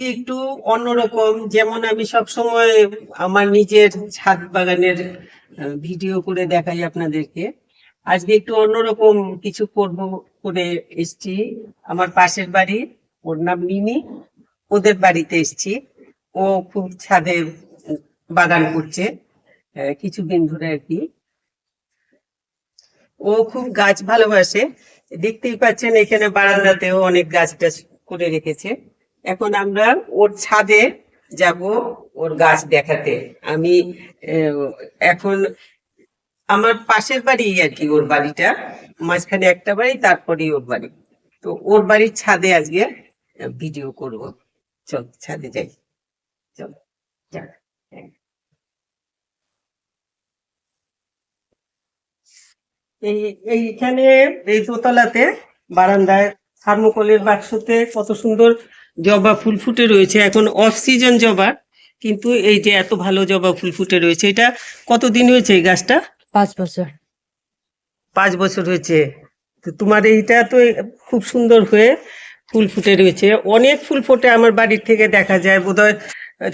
একটু অন্যরকম, যেমন আমি সব সময় আমার নিজের ছাদ বাগানের ভিডিও করে দেখাই আপনাদেরকে। আজকে একটু অন্যরকম কিছু করব করে এসছি। আমার পাশের বাড়ি, ওর নাম মিনি ওদের বাড়িতে এসছি। ও খুব ছাদে বাগান করছে কিছুদিন ধরে আর কি। ও খুব গাছ ভালোবাসে। দেখতেই পাচ্ছেন, এখানে বারান্দাতেও অনেক গাছ টাছ করে রেখেছে। এখন আমরা ওর ছাদে যাব ওর গাছ দেখাতে। আমি এখন আমার পাশের বাড়ি আর কি ওর বাড়িটা। মাঝখানে একটা বাড়ি, তারপরেই ওর বাড়ি। তো ওর বাড়ির ছাদে আজকে ভিডিও করব। চল, ছাদে যাই। চল। এই, এইখানে এই দোতলাতে বারান্দায় থার্মোকলের বাক্সতে কত সুন্দর জবা ফুল ফুটে রয়েছে। এখন অফ সিজন জবা কিন্তু এই যে এত ভালো জবা ফুল ফুটে রয়েছে এটা কতদিন হয়েছে এই গাছটা? পাঁচ বছর। পাঁচ বছর হয়েছে। তো তোমার এইটা তো খুব সুন্দর হয়ে ফুল ফুটে রয়েছে। অনেক ফুল ফোটে আমার বাড়ির থেকে দেখা যায় বোধহয়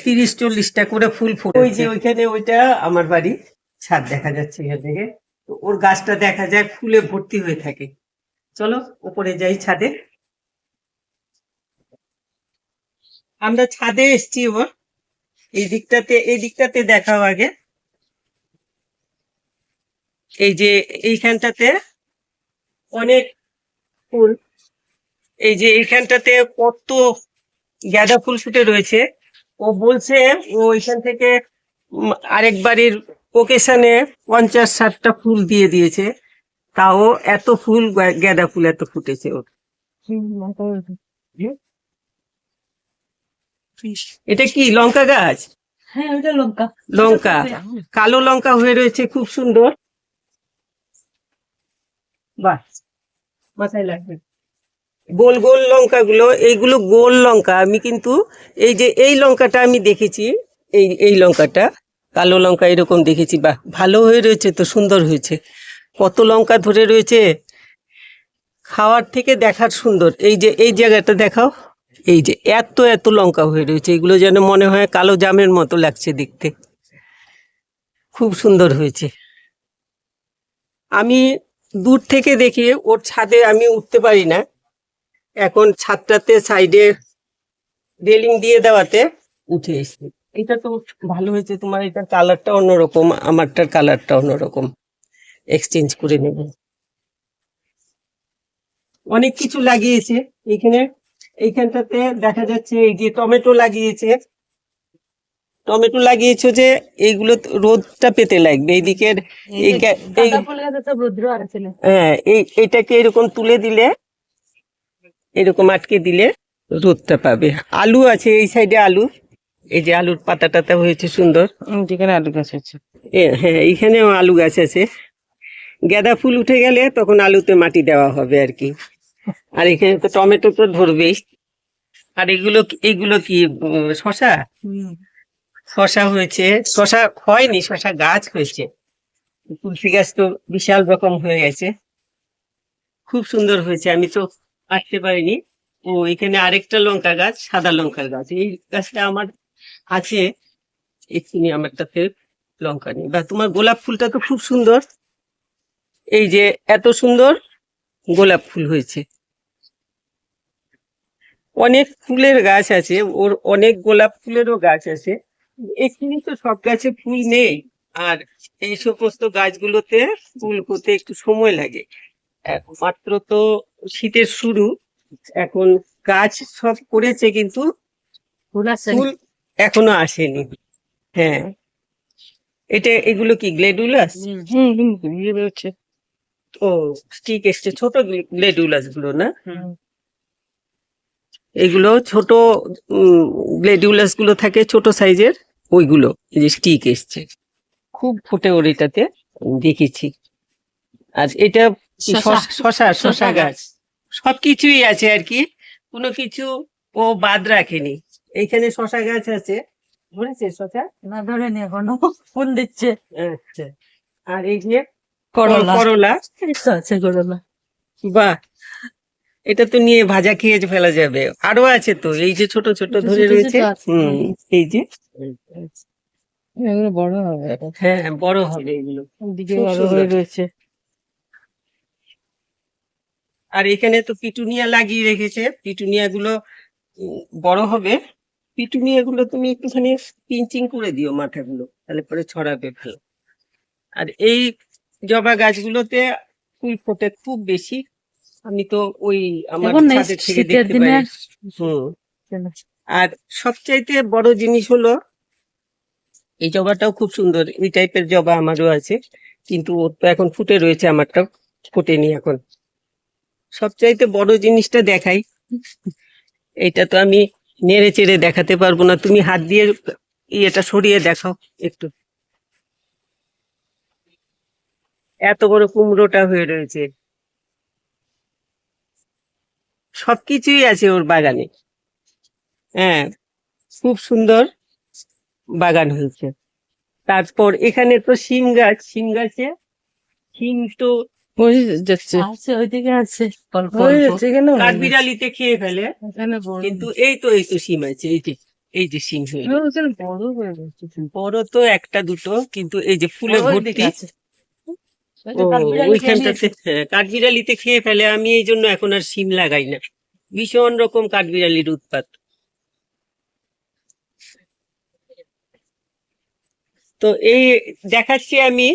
তিরিশ চল্লিশটা করে ফুল ফোটে। ওই যে ওইখানে ওইটা আমার বাড়ি ছাদ দেখা যাচ্ছে এখান থেকে। তো ওর গাছটা দেখা যায় ফুলে ভর্তি হয়ে থাকে। চলো উপরে যাই ছাদে। আমরা ছাদে এসছি ওর। এই দিকটাতে এই দিকটাতে দেখাও আগে। এই যে এইখানটাতে অনেক ফুল। এই যে এইখানটাতে কত গাঁদা ফুল ফুটে রয়েছে। ও বলছে ও এখান থেকে আরেক বাড়ির ওকেশনে পঞ্চাশ ষাটটা ফুল দিয়ে দিয়েছে। তাও এত ফুল গাঁদা ফুল এত ফুটেছে ওর। এটা কি লঙ্কা গাছ? হ্যাঁ ওটা লঙ্কা। লঙ্কা। কালো লঙ্কা হয়ে রয়েছে খুব সুন্দর। বাহ মাথায় লাগবে। গোল গোল লঙ্কা গুলো এইগুলো গোল লঙ্কা আমি কিন্তু এই যে এই লঙ্কাটা আমি দেখেছি এই এই লঙ্কাটা কালো লঙ্কা এরকম দেখেছি বাহ ভালো হয়ে রয়েছে তো সুন্দর হয়েছে। কত লঙ্কা ধরে রয়েছে খাওয়ার থেকে দেখার সুন্দর। এই যে এই জায়গাটা দেখাও। এই যে এত এত লঙ্কা হয়ে রয়েছে, এগুলো যেন মনে হয় কালো জামের মতো লাগছে দেখতে। খুব সুন্দর হয়েছে। আমি দূর থেকে দেখি ওর ছাদে আমি উঠতে পারি না। এখন ছাদটাতে সাইডে রেলিং দিয়ে দেওয়াতে উঠে এসছি। এটা তো ভালো হয়েছে তোমার, এটার কালারটা অন্যরকম, আমারটার কালারটা অন্যরকম। এক্সচেঞ্জ করে নেব। অনেক কিছু লাগিয়েছে এখানে। এইখানটাতে দেখা যাচ্ছে এই যে টমেটো লাগিয়েছে। টমেটো লাগিয়েছো যে এইগুলো রোদটা পেতে লাগবে। এইদিকের হ্যাঁ এই এটাকে এরকম তুলে দিলে এরকম আটকে দিলে রোদটা পাবে। আলু আছে এই সাইডে আলু। এই যে আলুর পাতা টাতা হয়েছে সুন্দর। যেখানে আলু গাছ আছে। হ্যাঁ এইখানেও আলু গাছ আছে। গাঁদা ফুল উঠে গেলে তখন আলুতে মাটি দেওয়া হবে আর কি। আর এখানে তো টমেটো তো ধরবেই। আর এগুলো এগুলো কি শশা? শশা হয়েছে। শশা হয়নি শশা গাছ হয়েছে। তুলসী গাছ তো বিশাল রকম হয়ে গেছে। খুব সুন্দর হয়েছে আমি তো আসতে পারিনি। ও এখানে আরেকটা লঙ্কা গাছ সাদা লঙ্কার গাছ। এই গাছটা আমার আছে। এক্ষুনি আমারটাতে লঙ্কা নেই। বা তোমার গোলাপ ফুলটা তো খুব সুন্দর। এই যে এত সুন্দর গোলাপ ফুল হয়েছে। অনেক ফুলের গাছ আছে ওর অনেক গোলাপ ফুলেরও গাছ আছে। এখানে তো সব গাছে ফুল নেই আর এই সমস্ত গাছগুলোতে ফুল হতে একটু সময় লাগে। মাত্র তো শীতের শুরু এখন গাছ সব করেছে কিন্তু ফুল এখনও আসেনি। হ্যাঁ। এটা এগুলো কি গ্লেডুলাস? হুম হুম ইয়ে ও স্টিক এসছে ছোট গ্লেডুলাসগুলো না এগুলো ছোট গ্লেডিউলাসগুলো থাকে ছোট সাইজের ওইগুলো এই যে স্টিক এসছে। খুব ফুটে ওর এটাতে দেখেছি। আর এটা শসা শসা গাছ। সবকিছুই আছে আর কি। কোনো কিছু ও বাদ রাখেনি। এইখানে শশা গাছ আছে। ধরেছে শসা না ধরেনি এখনও। ফুল দিচ্ছে। আচ্ছা। আর এই যে করলা। করলা। আছে করলা। বাহ! এটা তো নিয়ে ভাজা খেয়ে ফেলা যাবে। আরও আছে তো এই যে ছোট ছোট ধরে রয়েছে। হুম এই যে। এগুলো বড় হবে। হ্যাঁ বড় হবে এগুলো। হয়ে রয়েছে। আর এখানে তো পিটুনিয়া লাগিয়ে রেখেছে। পিটুনিয়া গুলো বড় হবে। পিটুনিয়া গুলো তুমি একটুখানি পিঞ্চিং করে দিও মাথাগুলো তাহলে পরে ছড়াবে ভালো। আর এই জবা গাছগুলোতে ফুল ফোটে খুব বেশি। আমি তো ওই আমার ছাদের থেকে দেখতে পাই। হুম। আর সবচাইতে বড় জিনিস হলো এই জবাটাও খুব সুন্দর এই টাইপের জবা আমারও আছে কিন্তু ওর তো এখন ফুটে রয়েছে আমারটা ফোটেনি এখন। সবচাইতে বড় জিনিসটা দেখাই এটা তো আমি নেড়ে চেড়ে দেখাতে পারব না তুমি হাত দিয়ে ইয়েটা সরিয়ে দেখাও একটু। এত বড় কুমড়োটা হয়ে রয়েছে। সবকিছুই আছে ওর বাগানে। হ্যাঁ খুব সুন্দর বাগান হয়েছে। তারপর এখানে তো শিম গাছ শিম গাছে শিম তো আছে ওই কাঠবিড়ালিতে খেয়ে ফেলে। বড়। কিন্তু এই তো এই তো শিম আছে এই যে এই যে শিম বড় বড় তো একটা দুটো কিন্তু এই যে ফুলে ভর্তি আছে। ওই ও, যে কাঠবিড়ালি খেয়ে ওইখানটাতে হ্যাঁ, কাঠবিড়ালিতে খেয়ে ফেলে আমি এই জন্য এখন আর সিম লাগাই না। ভীষণ রকম কাঠবিড়ালির উৎপাত। তো এই দেখাচ্ছি আমি।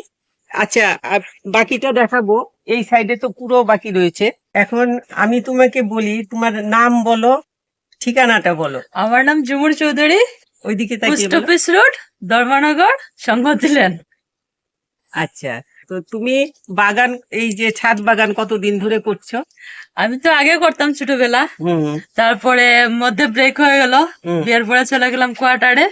আচ্ছা আর বাকিটা দেখাবো। এই সাইডে তো পুরো বাকি রয়েছে। এখন আমি তোমাকে বলি তোমার নাম বলো ঠিকানাটা বলো। আমার নাম জুমুর চৌধুরী। ওইদিকে পোস্ট অফিস রোড ধর্মনগর সংহতি লেন। আচ্ছা। তো তুমি বাগান এই যে ছাদ বাগান কতদিন ধরে করছ? আমি তো আগে করতাম ছোটবেলা। হুম। তারপরে মধ্যে ব্রেক হয়ে গেল। বিয়ের পরে চলে গেলাম কোয়ার্টারে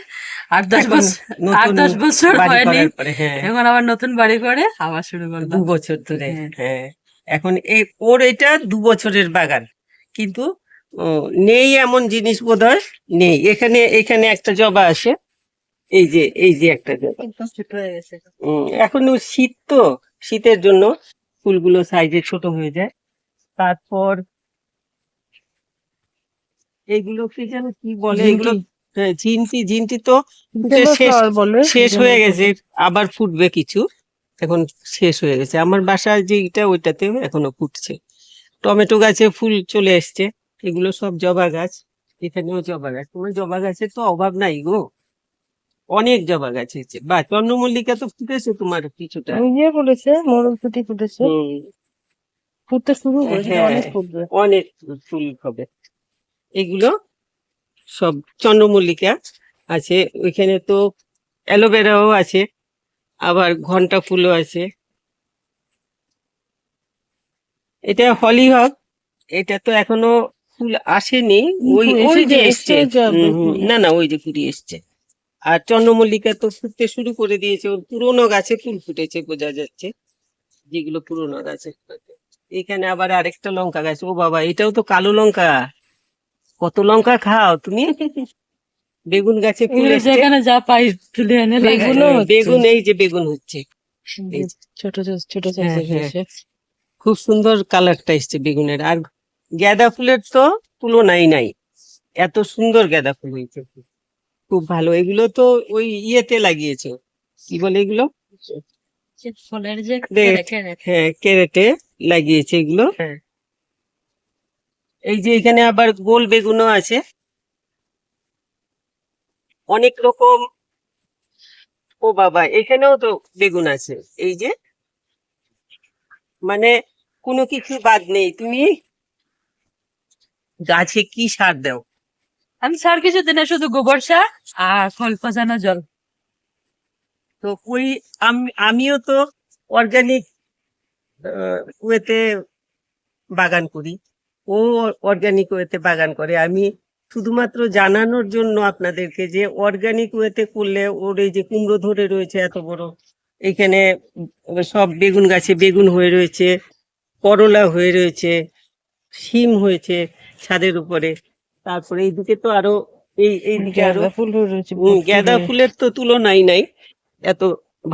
আট দশ বছর আট দশ বছর হয়নি। হ্যাঁ। এখন আবার নতুন বাড়ি করে আবার শুরু দু বছর ধরে হ্যাঁ। হ্যাঁ। এখন এই ওর এটা দু বছরের বাগান। কিন্তু নেই এমন জিনিস বোধহয় নেই। এখানে এখানে একটা জবা আছে এই যে এই যে একটা হয়ে এখন শীত তো শীতের জন্য ফুলগুলো সাইজে ছোট হয়ে যায়। তারপর এইগুলো কি যেন কি বলে এগুলো? হ্যাঁ, ঝিনটি ঝিনটি তো শেষ শেষ হয়ে গেছে আবার ফুটবে কিছু। এখন শেষ হয়ে গেছে। আমার বাসায় যেটা ওইটাতে এখনও ফুটছে। টমেটো গাছে ফুল চলে এসছে। এগুলো সব জবা গাছ। এখানেও জবা গাছ। তোমার জবা গাছের তো অভাব নাই গো। অনেক জবা গাছ হয়েছে। বা চন্দ্রমল্লিকা তো ফুটেছে তোমার কিছুটা। ইয়ে ফুটেছে মোরগ ফুটি ফুটেছে ফুটতে শুরু করেছে হ্যাঁ। অনেক ফুটবে। অনেক ফুল হবে। এগুলো সব চন্দ্রমল্লিকা আছে। ওইখানে তো অ্যালোভেরাও আছে আবার ঘণ্টা ফুলও আছে। এটা হলি হলিহক এটা তো এখনও ফুল আসেনি। ওই ওই যে এসে এসছে। না না ওই যে ফুটি এসছে। আর চন্দ্রমল্লিকা তো ফুটতে শুরু করে দিয়েছে। ওর পুরোনো গাছে ফুল ফুটেছে বোঝা যাচ্ছে। যেগুলো পুরোনো গাছে এখানে আবার আরেকটা লঙ্কা গাছ। ও বাবা এটাও তো কালো লঙ্কা। কত লঙ্কা খাও তুমি? বেগুন গাছে ফুল যেখানে যা পাই তুলে এনে হ্যাঁ, বেগুন এই যে বেগুন হচ্ছে। ছোট ছোট হ্যাঁ, হ্যাঁ। খুব সুন্দর কালারটা এসছে বেগুনের। আর গাঁদা ফুলের তো তুলনাই নাই। এত সুন্দর গাঁদা ফুল হয়েছে। খুব ভালো। এগুলো তো ওই ইয়েতে লাগিয়েছে। কি বলে এগুলো? ফলের যে হ্যাঁ ক্যারেটে লাগিয়েছে এগুলো। হ্যাঁ। এই যে এখানে আবার গোল বেগুনও আছে। অনেক রকম ও বাবা এখানেও তো বেগুন আছে। এই যে মানে কোনো কিছু বাদ নেই। তুমি গাছে কি সার দাও? আমি সার কিছু দিনে শুধু গোবর সার আর পচানো জল। তো ওই আম- আমিও তো অর্গানিক ওয়েতে বাগান করি। ও অর্গানিক ওয়েতে বাগান করে। আমি শুধুমাত্র জানানোর জন্য আপনাদেরকে যে অর্গানিক ওয়েতে করলে ওর এই যে কুমড়ো ধরে রয়েছে এত বড়, এখানে সব বেগুন গাছে বেগুন হয়ে রয়েছে, করলা হয়ে রয়েছে, শিম হয়েছে ছাদের উপরে। তারপরে এইদিকে তো আরও এই এইদিকে আরও ফুল রয়েছে গাঁদা ফুলের তো তুলনাই নাই। এত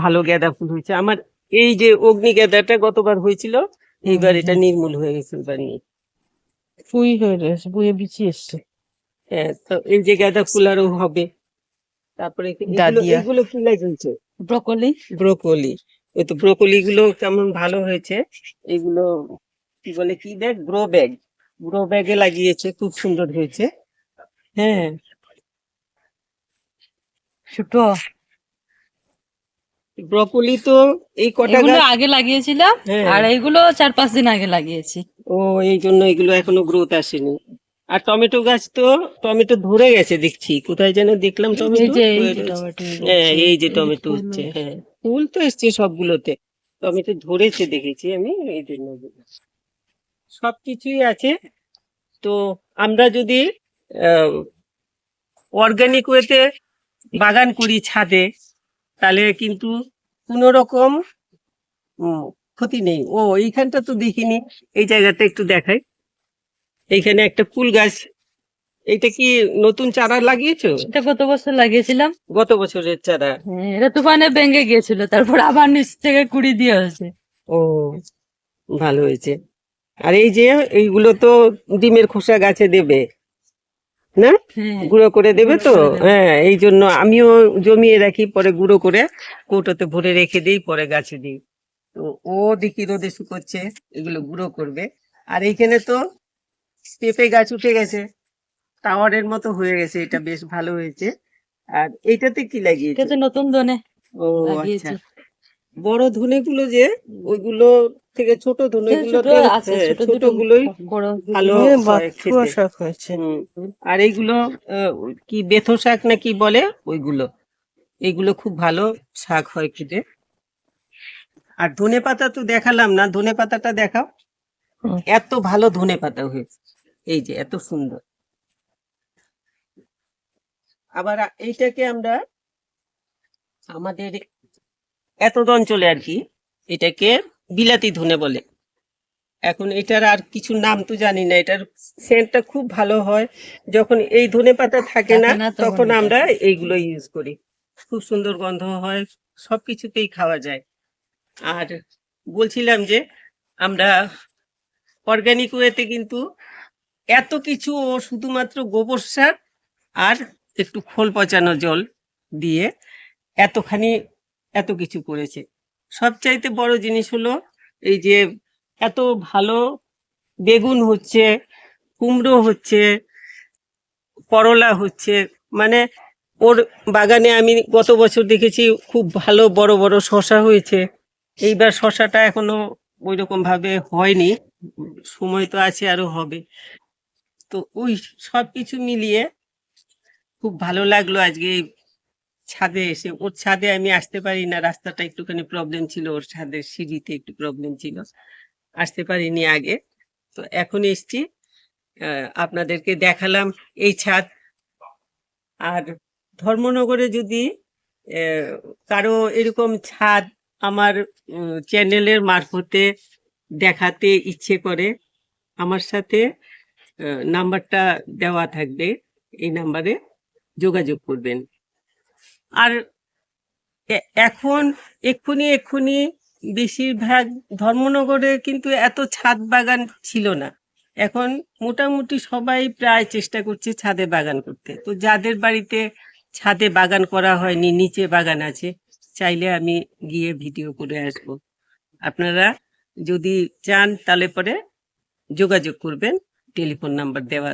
ভালো গাঁদা ফুল হয়েছে। আমার এই যে অগ্নি গাঁদাটা গতবার হয়েছিল এইবার এটা নির্মূল হয়ে গেছে এবার নেই ফুই হয়ে রয়েছে বুয়ে বিচি এসছে। হ্যাঁ তো এই যে গাঁদা ফুল আরও হবে। তারপরে এগুলো কি লাগিয়েছে ব্রকলি। ব্রোকলি। ওই তো ব্রোকলি গুলো কেমন ভালো হয়েছে। এগুলো কি বলে কি ব্যাগ? Grow bag. গ্রো ব্যাগে লাগিয়েছে খুব সুন্দর হয়েছে। হ্যাঁ। ছোট। ব্রোকলি তো এই কটা গাছ আগে লাগিয়েছিলাম হ্যাঁ। আর এইগুলো চার পাঁচ দিন আগে লাগিয়েছি। ও এই জন্য এগুলো এখনও গ্রোথ আসেনি। আর টমেটো গাছ তো টমেটো ধরে গেছে দেখছি। কোথায় যেন দেখলাম। টমেটো। হ্যাঁ এই যে টমেটো হচ্ছে হ্যাঁ। ফুল তো এসছে সবগুলোতে। টমেটো ধরেছে দেখেছি আমি এই জন্য। বললাম। সবকিছুই আছে। তো আমরা যদি অর্গানিক ওয়েতে বাগান করি ছাদে তাহলে কিন্তু কোনো রকম ক্ষতি নেই। ও এইখানটা তো দেখিনি এই জায়গাটা একটু দেখাই। এইখানে একটা ফুল গাছ এটা কি নতুন চারা লাগিয়েছো? এটা গত বছর লাগিয়েছিলাম। গত বছরের চারা। হ্যাঁ, এটা তুফানে ভেঙে গিয়েছিল তারপর আবার নিচ থেকে কুড়ি দিয়ে হয়েছে। ও ভালো হয়েছে। আর এই যে এইগুলো তো ডিমের খোসা গাছে দেবে না? হ্যাঁ গুঁড়ো করে দেবে তো। হ্যাঁ এই জন্য আমিও জমিয়ে রাখি পরে গুঁড়ো করে কৌটোতে ভরে রেখে দিই পরে গাছে দিই। তো ও দেখি রোদে শুকোচ্ছে এগুলো গুঁড়ো করবে। আর এইখানে তো পেঁপে গাছ উঠে গেছে টাওয়ারের মতো হয়ে গেছে এটা বেশ ভালো হয়েছে। আর এইটাতে কি লাগিয়েছে? নতুন দনে ও আচ্ছা। বড় ধনে গুলো যে ওইগুলো থেকে ছোট ধনে ছোটগুলো আছে ছোট গুলোই ভালো এ হয়। শাক হয়েছে আর এইগুলো আহ, কি বেথো শাক না কি বলে ওইগুলো। এইগুলো খুব ভালো শাক হয় খেতে। আর ধনে পাতা তো দেখালাম না ধনে পাতাটা দেখাও এত ভালো ধনে পাতা হয়েছে এই যে এত সুন্দর। আবার এইটাকে আমরা আমাদের এত অঞ্চলে আর কি এটাকে বিলাতি ধনে বলে। এখন এটার আর কিছু নাম তো জানি না এটার সেন্টটা খুব ভালো হয়। যখন এই ধনে পাতা থাকে না তখন আমরা এইগুলো ইউজ করি। খুব সুন্দর গন্ধ হয় সব কিছুতেই খাওয়া যায়। আর বলছিলাম যে আমরা অর্গানিক ওয়েতে কিন্তু এত কিছু ও শুধুমাত্র গোবর সার আর একটু খোল পচানো জল দিয়ে এতখানি এত কিছু করেছে। সবচাইতে বড় জিনিস হলো এই যে এত ভালো বেগুন হচ্ছে, কুমড়ো হচ্ছে, করলা হচ্ছে মানে ওর বাগানে আমি গত বছর দেখেছি খুব ভালো বড় বড় শশা হয়েছে। এইবার শশাটা এখনও ওই রকম ভাবে হয়নি, সময় তো আছে আরও হবে। তো ওই সব কিছু মিলিয়ে খুব ভালো লাগল আজকে ছাদে এসে, ওর ছাদে আমি আসতে পারি না রাস্তাটা একটুখানি প্রবলেম ছিল, ওর ছাদের সিঁড়িতে একটু প্রবলেম ছিল। আসতে পারিনি আগে। তো এখন এসছি আপনাদেরকে দেখালাম এই ছাদ। আর ধর্মনগরে যদি কারও এরকম ছাদ আমার চ্যানেলের মারফতে দেখাতে ইচ্ছে করে, আমার সাথে নাম্বারটা দেওয়া থাকবে, এই নাম্বারে যোগাযোগ করবেন। আর এখন এক্ষুনি এক্ষুনি বেশিরভাগ ধর্মনগরে কিন্তু এত ছাদ বাগান ছিল না। এখন মোটামুটি সবাই প্রায় চেষ্টা করছে ছাদে বাগান করতে। তো যাদের বাড়িতে ছাদে বাগান করা হয়নি, নিচে বাগান আছে, চাইলে আমি গিয়ে ভিডিও করে আসব। আপনারা যদি চান তাহলে পরে যোগাযোগ করবেন, টেলিফোন নাম্বার দেওয়া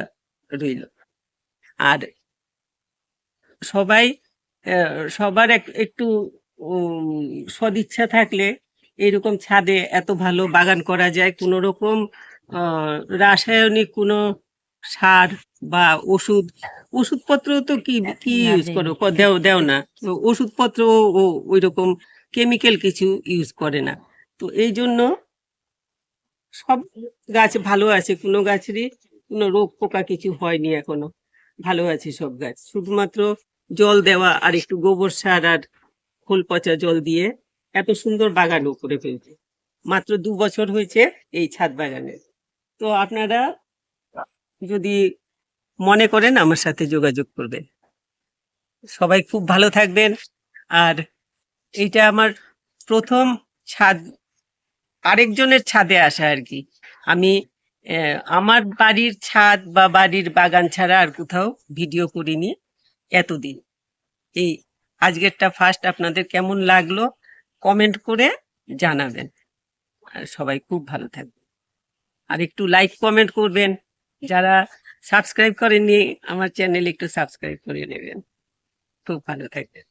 রইল। আর সবাই সবার এক- একটু সদিচ্ছা থাকলে এরকম ছাদে এত ভালো বাগান করা যায়। কোনো রকম আহ, রাসায়নিক কোনো সার বা ওষুধ ওষুধপত্র তো কি কি ইউজ করো? দেও দেও না। তো ওষুধপত্র ওই রকম কেমিক্যাল কিছু ইউজ করে না। তো এই জন্য সব গাছ ভালো আছে। কোনো গাছেরই কোনো রোগ পোকা কিছু হয়নি এখনও। ভালো আছে সব গাছ। শুধুমাত্র জল দেওয়া আর একটু গোবর সার আর খোল পচা জল দিয়ে এত সুন্দর বাগানও করে ফেলছে। মাত্র দু বছর হয়েছে এই ছাদ বাগানের তো আপনারা যদি মনে করেন আমার সাথে যোগাযোগ করবেন। সবাই খুব ভালো থাকবেন। আর এইটা আমার প্রথম ছাদ, আরেকজনের ছাদে আসা আর কি। আমি আমার বাড়ির ছাদ বা বাড়ির বাগান ছাড়া আর কোথাও ভিডিও করিনি। এতদিন। এই আজকেরটা ফার্স্ট আপনাদের কেমন লাগল কমেন্ট করে জানাবেন। আর সবাই খুব ভালো থাকবে আর একটু লাইক কমেন্ট করবেন। যারা সাবস্ক্রাইব করেননি, আমার চ্যানেল একটু সাবস্ক্রাইব করে নেবেন। খুব ভালো থাকবেন।